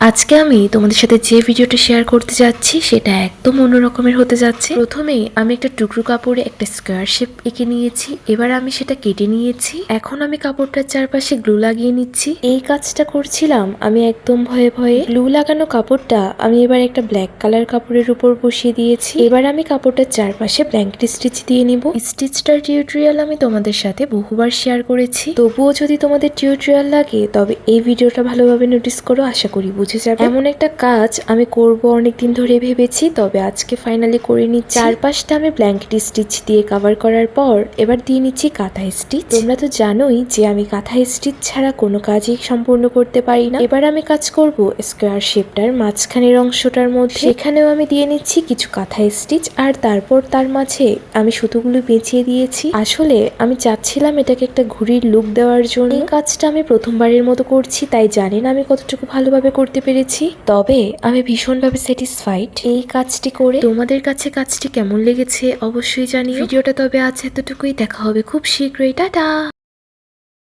আজকে আমি তোমাদের সাথে যে ভিডিওটা শেয়ার করতে যাচ্ছি, সেটা একদম অন্য রকমের হতে যাচ্ছে। প্রথমে আমি একটা টুকরো কাপড়ে একটা স্কোয়ার শেপ এঁকে নিয়েছি। এবার আমি সেটা কেটে নিয়েছি। এখন আমি কাপড়টার চারপাশে গ্লু লাগিয়ে নিচ্ছি। এই কাজটা করছিলাম আমি একদম ভয়ে ভয়ে। গ্লু লাগানো কাপড়টা আমি এবার একটা ব্ল্যাক কালার কাপড়ের উপর বসিয়ে দিয়েছি। এবার আমি কাপড়টার চারপাশে ব্ল্যাঙ্কেট স্টিচ দিয়ে নিব। স্টিচটার টিউটোরিয়াল আমি তোমাদের সাথে বহুবার শেয়ার করেছি। তবুও যদি তোমাদের টিউটোরিয়াল লাগে, তবে এই ভিডিওটা ভালোভাবে নোটিস করো। আশা করি বুঝে যাবে? এমন একটা কাজ আমি করব অনেক দিন ধরে ভেবেছি তবে আজকে ফাইনালি করে নিচ্ছি। চারপাশটা আমি ব্ল্যাঙ্কেট স্টিচ দিয়ে কভার করার পর এবার দিয়ে নিচ্ছি কাঁথা স্টিচ তোমরা তো জানোই যে আমি কাঁথা স্টিচ ছাড়া কোনো কাজই সম্পূর্ণ করতে পারি না। এবার আমি কাজ করব স্কোয়ার শেপটার মাঝখানের অংশটার মধ্যে। এখানেও আমি দিয়ে নিচ্ছি কিছু কাঁথা স্টিচ আর তারপর তার মাঝে আমি সুতোগুলো বেঁচিয়ে দিয়েছি। আসলে আমি চাচ্ছিলাম এটাকে একটা ঘুড়ির লুক দেওয়ার জন্য। এই কাজটা আমি প্রথমবারের মতো করছি তাই জানি না আমি কতটুকু ভালোভাবে করতে পেরেছি। তবে আমি ভীষণভাবে স্যাটিসফাইড এই কাজটি করে। তোমাদের কাছে কাজটি কেমন লেগেছে অবশ্যই জানি ভিডিওটা তবে আজ এতটুকুই। দেখা হবে খুব শীঘ্রই। টাটা!